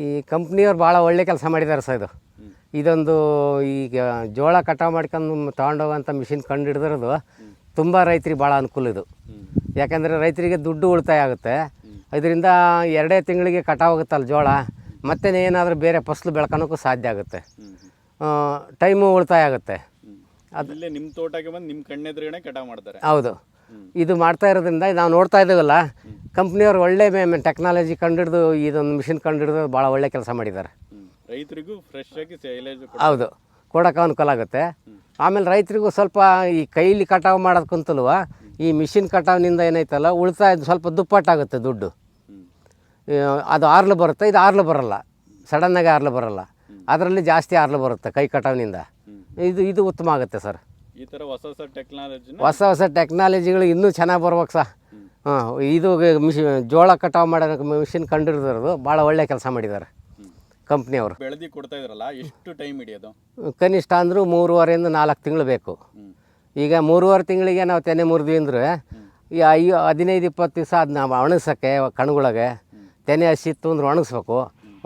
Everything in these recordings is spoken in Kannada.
ಈ ಕಂಪ್ನಿಯವ್ರು ಭಾಳ ಒಳ್ಳೆ ಕೆಲಸ ಮಾಡಿದ್ದಾರೆ ಸರ್ ಇದು. ಇದೊಂದು ಈಗ ಜೋಳ ಕಟಾವು ಮಾಡ್ಕೊಂಡು ತೊಗೊಂಡೋಗೋಂಥ ಮಿಷಿನ್ ಕಂಡು ಹಿಡಿದಿರೋದು ತುಂಬ ರೈತರಿಗೆ ಭಾಳ ಅನುಕೂಲ ಇದು. ಯಾಕಂದರೆ ರೈತರಿಗೆ ದುಡ್ಡು ಉಳಿತಾಯ ಆಗುತ್ತೆ. ಇದರಿಂದ ಎರಡೇ ತಿಂಗಳಿಗೆ ಕಟಾವಾಗುತ್ತಲ್ಲ ಜೋಳ ಮತ್ತೆ ಏನಾದರೂ ಬೇರೆ ಫಸಲು ಬೆಳ್ಕೊಳಕ್ಕೂ ಸಾಧ್ಯ ಆಗುತ್ತೆ. ಟೈಮು ಉಳಿತಾಯ ಆಗುತ್ತೆ. ಅದಲ್ಲೇ ನಿಮ್ಮ ತೋಟಕ್ಕೆ ಬಂದು ನಿಮ್ಮ ಕಣ್ಣೆದುರುಗಡೆ ಕಟಾವು ಮಾಡ್ತಾರೆ. ಹೌದು. ಇದು ಮಾಡ್ತಾ ಇರೋದ್ರಿಂದ ನಾವು ನೋಡ್ತಾ ಇದ್ದೀವಲ್ಲ ಕಂಪ್ನಿಯವ್ರು ಒಳ್ಳೆ ಟೆಕ್ನಾಲಜಿ ಕಂಡಿಡ್ದು ಇದೊಂದು ಮಿಷಿನ್ ಕಂಡಿಡ್ದು ಭಾಳ ಒಳ್ಳೆ ಕೆಲಸ ಮಾಡಿದ್ದಾರೆ. ರೈತರಿಗೂ ಫ್ರೆಶ್ ಆಗಿ ಹೌದು ಕೊಡೋಕೆ ಅನುಕೂಲ ಆಗುತ್ತೆ. ಆಮೇಲೆ ರೈತರಿಗೂ ಸ್ವಲ್ಪ ಈ ಕೈಲಿ ಕಟಾವು ಮಾಡೋದಕ್ಕಂತಲ್ವ ಈ ಮಿಷಿನ್ ಕಟಾವಿನಿಂದ ಏನೈತಲ್ಲ ಉಳಿತಾಯ ಸ್ವಲ್ಪ ದುಪ್ಪಟ್ಟಾಗುತ್ತೆ ದುಡ್ಡು. ಅದು ಆರ್ಲು ಬರುತ್ತೆ ಇದು ಆರ್ಲು ಬರಲ್ಲ. ಸಡನ್ನಾಗಿ ಆರ್ಲು ಬರಲ್ಲ. ಅದರಲ್ಲಿ ಜಾಸ್ತಿ ಆರ್ಲು ಬರುತ್ತೆ ಕೈ ಕಟಾವಿನಿಂದ. ಇದು ಇದು ಉತ್ತಮ ಆಗುತ್ತೆ ಸರ್. ಈ ಥರ ಹೊಸ ಹೊಸ ಟೆಕ್ನಾಲಜಿ ಹೊಸ ಹೊಸ ಟೆಕ್ನಾಲಜಿಗಳು ಇನ್ನೂ ಚೆನ್ನಾಗಿ ಬರ್ಬೇಕು ಸರ್ ಹಾಂ ಇದು ಮಿಷಿ ಜೋಳ ಕಟಾವು ಮಾಡೋ ಮಿಷಿನ್ ಕಂಡಿರೋದು ಭಾಳ ಒಳ್ಳೆ ಕೆಲಸ ಮಾಡಿದ್ದಾರೆ ಕಂಪ್ನಿಯವರು. ಬೆಳೆದಿ ಕೊಡ್ತಾ ಇದ್ರಲ್ಲ ಎಷ್ಟು ಟೈಮ್ ಹಿಡಿಯೋದು ಕನಿಷ್ಠ ಅಂದರೂ ಮೂರುವರೆಯಿಂದ ನಾಲ್ಕು ತಿಂಗಳು ಬೇಕು. ಈಗ ಮೂರುವರೆ ತಿಂಗಳಿಗೆ ನಾವು ತೆನೆ ಮುರಿದ್ವಿ ಅಂದರೆ ಈ ಐ ಹದಿನೈದು ಇಪ್ಪತ್ತು ದಿವಸ ಅದನ್ನ ಒಣಗ್ಸೋಕ್ಕೆ ಕಣ್ಗಳಿಗೆ ತೆನೆ ಹಸಿತ್ತು ಅಂದ್ರೆ ಒಣಗಿಸ್ಬೇಕು.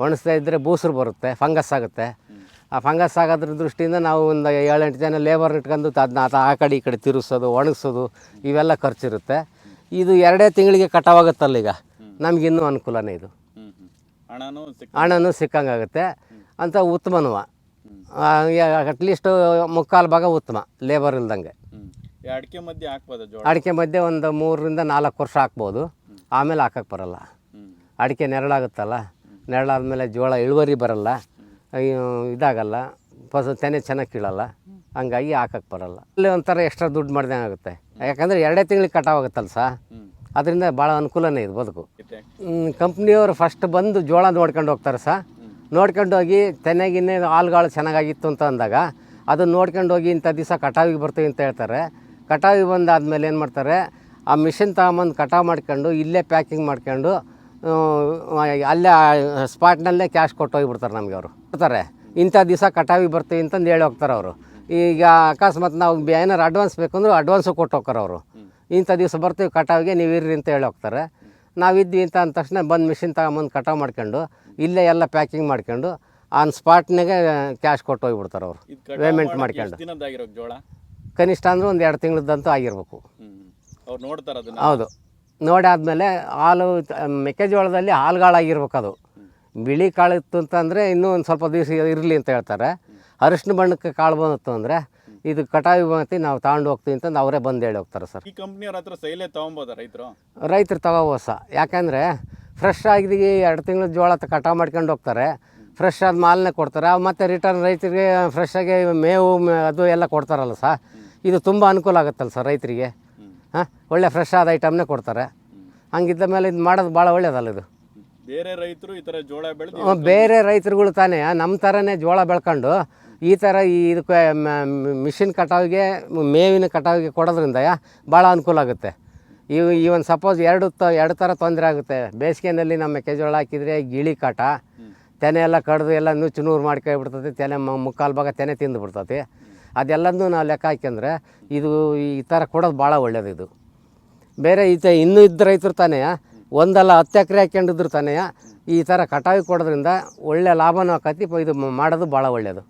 ಒಣಗಿಸ್ತಾ ಇದ್ದರೆ ಬೂಸರು ಬರುತ್ತೆ ಫಂಗಸ್ ಆಗುತ್ತೆ. ಆ ಫಂಗಸ್ ಆಗೋದ್ರ ದೃಷ್ಟಿಯಿಂದ ನಾವು ಒಂದು ಏಳೆಂಟು ಜನ ಲೇಬರ್ ಇಟ್ಕೊಂಡು ಅದನ್ನ ಆತ ಆ ಕಡೆ ಈ ಕಡೆ ತಿರುಗಿಸೋದು ಒಣಗಿಸೋದು ಇವೆಲ್ಲ ಖರ್ಚಿರುತ್ತೆ. ಇದು ಎರಡೇ ತಿಂಗಳಿಗೆ ಕಟಾವಾಗುತ್ತಲ್ಲ ಈಗ. ನಮಗಿನ್ನೂ ಅನುಕೂಲನೇ ಇದು. ಹಣನೂ ಸಿಕ್ ಹಣನೂ ಸಿಕ್ಕಂಗಾಗುತ್ತೆ. ಅಂತ ಉತ್ತಮನೂ. ಅಟ್ಲೀಸ್ಟ್ ಮುಕ್ಕಾಲು ಭಾಗ ಉತ್ತಮ ಲೇಬರ್ ಇಲ್ದಂಗೆ. ಅಡಿಕೆ ಮಧ್ಯೆ ಅಡಿಕೆ ಮಧ್ಯೆ ಒಂದು ಮೂರರಿಂದ ನಾಲ್ಕು ವರ್ಷ ಹಾಕ್ಬೋದು. ಆಮೇಲೆ ಹಾಕಕ್ಕೆ ಬರಲ್ಲ. ಅಡಿಕೆ ನೆರಳಾಗುತ್ತಲ್ಲ. ನೆರಳಾದ್ಮೇಲೆ ಜೋಳ ಇಳುವರಿ ಬರಲ್ಲ. ಇದಾಗಲ್ಲ. ಫಸ ತೆನೆ ಚೆನ್ನಾಗಿ ಕೀಳಲ್ಲ. ಹಂಗಾಗಿ ಹಾಕಕ್ಕೆ ಬರಲ್ಲ. ಅಲ್ಲಿ ಒಂಥರ ಎಕ್ಸ್ಟ್ರಾ ದುಡ್ಡು ಮಾಡ್ದಂಗೆ ಆಗುತ್ತೆ. ಯಾಕಂದರೆ ಎರಡೇ ತಿಂಗಳಿಗೆ ಕಟಾವಾಗುತ್ತಲ್ಲ ಸಾ? ಅದರಿಂದ ಭಾಳ ಅನುಕೂಲನೇ ಇದು ಬದುಕು. ಕಂಪ್ನಿಯವರು ಫಸ್ಟ್ ಬಂದು ಜೋಳ ನೋಡ್ಕೊಂಡು ಹೋಗ್ತಾರೆ ಸಾ? ನೋಡ್ಕೊಂಡು ಹೋಗಿ ತೆನೆಗಿನ್ನೆ ಹಾಲುಗಳು ಚೆನ್ನಾಗಾಗಿತ್ತು ಅಂತ ಅಂದಾಗ ಅದನ್ನು ನೋಡ್ಕೊಂಡು ಹೋಗಿ ಇಂಥ ದಿವಸ ಕಟಾವಿಗೆ ಬರ್ತೀವಿ ಅಂತ ಹೇಳ್ತಾರೆ. ಕಟಾವಿಗೆ ಬಂದಾದಮೇಲೆ ಏನು ಮಾಡ್ತಾರೆ? ಆ ಮಿಷಿನ್ ತಗೊಂಬಂದು ಕಟಾವು ಮಾಡ್ಕೊಂಡು ಇಲ್ಲೇ ಪ್ಯಾಕಿಂಗ್ ಮಾಡ್ಕೊಂಡು ಅಲ್ಲೇ ಸ್ಪಾಟ್ನಲ್ಲೇ ಕ್ಯಾಶ್ ಕೊಟ್ಟು ಹೋಗಿಬಿಡ್ತಾರೆ ನಮಗೆ ಅವರು. ಕೊಡ್ತಾರೆ. ಇಂಥ ದಿವಸ ಕಟಾವಿಗೆ ಬರ್ತೀವಿ ಅಂತಂದು ಹೇಳಿ ಹೋಗ್ತಾರೆ ಅವರು. ಈಗ ಅಕಸ್ಮಾತ್ ನಾವು ಏನಾರು ಅಡ್ವಾನ್ಸ್ ಬೇಕಂದ್ರೆ ಅಡ್ವಾನ್ಸು ಕೊಟ್ಟು ಹೋಗ್ತಾರೆ ಅವರು. ಇಂಥ ದಿವಸ ಬರ್ತೀವಿ ಕಟಾವಿಗೆ ನೀವು ಇರ್ರಿ ಅಂತ ಹೇಳಿ ಹೋಗ್ತಾರೆ. ನಾವಿದ್ವಿ ಅಂತ ಅಂದ ತಕ್ಷಣ ಬಂದು ಮಿಷಿನ್ ತಗೊಂಬಂದು ಕಟಾವು ಮಾಡ್ಕೊಂಡು ಇಲ್ಲೇ ಎಲ್ಲ ಪ್ಯಾಕಿಂಗ್ ಮಾಡ್ಕೊಂಡು ಆನ್ ಸ್ಪಾಟ್ನಾಗೆ ಕ್ಯಾಶ್ ಕೊಟ್ಟು ಹೋಗಿಬಿಡ್ತಾರೆ ಅವರು ಪೇಮೆಂಟ್ ಮಾಡ್ಕೊಂಡು. ಕನಿಷ್ಠ ಅಂದ್ರೆ ಒಂದು ಎರಡು ತಿಂಗಳದ್ದಂತೂ ಆಗಿರ್ಬೇಕು. ಹೌದು. ನೋಡಿ ಆದಮೇಲೆ ಹಾಲು ಮೆಕ್ಕೆಜೋಳದಲ್ಲಿ ಹಾಲುಗಳಾಗಿರ್ಬೇಕು ಅದು ಬಿಳಿ ಕಾಳು ಇತ್ತು ಅಂತಂದರೆ ಇನ್ನೂ ಒಂದು ಸ್ವಲ್ಪ ದಿವಸ ಇರಲಿ ಅಂತ ಹೇಳ್ತಾರೆ. ಅರಿಶಿನ ಬಣ್ಣಕ್ಕೆ ಕಾಳು ಬಂತು ಅಂದರೆ ಇದು ಕಟಾವಿ ಬಂತು ನಾವು ತಗೊಂಡು ಹೋಗ್ತೀವಿ ಅಂತಂದು ಅವರೇ ಬಂದು ಹೇಳಿ ಹೋಗ್ತಾರೆ ಸರ್. ಈ ಕಂಪ್ನಿಯವ್ರ ಹತ್ರ ಸೈಲೇ ತೊಗೊಬೋದ ರೈತರು? ರೈತರು ತಗೋಬೋಸ ಯಾಕಂದರೆ ಫ್ರೆಶ್ ಆಗಿದ್ದೀವಿ ಎರಡು ತಿಂಗಳ ಜೋಳ ಕಟಾವು ಮಾಡ್ಕೊಂಡು ಹೋಗ್ತಾರೆ. ಫ್ರೆಶ್ ಆದ ಮಾಲನ್ನೇ ಕೊಡ್ತಾರೆ. ಮತ್ತು ರಿಟರ್ನ್ ರೈತರಿಗೆ ಫ್ರೆಶ್ ಆಗಿ ಮೇವು ಮೇ- ಅದು ಎಲ್ಲ ಕೊಡ್ತಾರಲ್ಲ ಸರ್ ಇದು ತುಂಬ ಅನುಕೂಲ ಆಗುತ್ತಲ್ಲ ಸರ್ ರೈತರಿಗೆ. ಹಾಂ? ಒಳ್ಳೆ ಫ್ರೆಶ್ ಆದ ಐಟಮ್ನೇ ಕೊಡ್ತಾರೆ. ಹಂಗಿದ್ದ ಮೇಲೆ ಇದು ಮಾಡೋದು ಭಾಳ ಒಳ್ಳೇದಲ್ಲ ಇದು. ಬೇರೆ ರೈತರು ಈ ಥರ ಜೋಳ ಬೆಳೆದು ಬೇರೆ ರೈತರುಗಳು ತಾನೇ ನಮ್ಮ ಥರನೇ ಜೋಳ ಬೆಳ್ಕೊಂಡು ಈ ಥರ ಈ ಇದಕ್ಕೆ ಮಿಷಿನ್ ಕಟಾವಿಗೆ ಮೇವಿನ ಕಟಾವಿಗೆ ಕೊಡೋದ್ರಿಂದ ಭಾಳ ಅನುಕೂಲ ಆಗುತ್ತೆ. ಈ ಈ ಒಂದು ಸಪೋಸ್ ಎರಡು ತ ಎರಡು ಥರ ತೊಂದರೆ ಆಗುತ್ತೆ. ಬೇಸಿಗೆನಲ್ಲಿ ನಮ್ಮ ಮೆಕ್ಕೆಜೋಳ ಹಾಕಿದರೆ ಗಿಳಿ ಕಾಟ ತೆನೆ ಎಲ್ಲ ಕಡ್ದು ಎಲ್ಲ ನುಚ್ಚು ನೂರು ಮಾಡ್ಕೊಬಿಡ್ತದೆ ತೆನೆ ಮ- ಮುಕ್ಕಾಲು ಭಾಗ ತೆನೆ ತಿಂದು ಬಿಡ್ತದೆ. ಅದೆಲ್ಲದನ್ನೂ ನಾವು ಲೆಕ್ಕ ಹಾಕ್ಯಂದ್ರೆ ಇದು ಈ ಥರ ಕೊಡೋದು ಭಾಳ ಒಳ್ಳೇದು ಇದು. ಬೇರೆ ಈತ ಇನ್ನೂ ಇದ್ದ ರೈತರು ತಾನೇ, ಒಂದಲ್ಲ ಹತ್ತು ಎಕರೆ ಹಾಕ್ಯಂಡಿದ್ರು ತಾನೇ, ಈ ಥರ ಕಟಾವಿಗೆ ಕೊಡೋದ್ರಿಂದ ಒಳ್ಳೆ ಲಾಭನೂ ಆಕತಿ, ಇದು ಮಾಡೋದು ಭಾಳ ಒಳ್ಳೆಯದು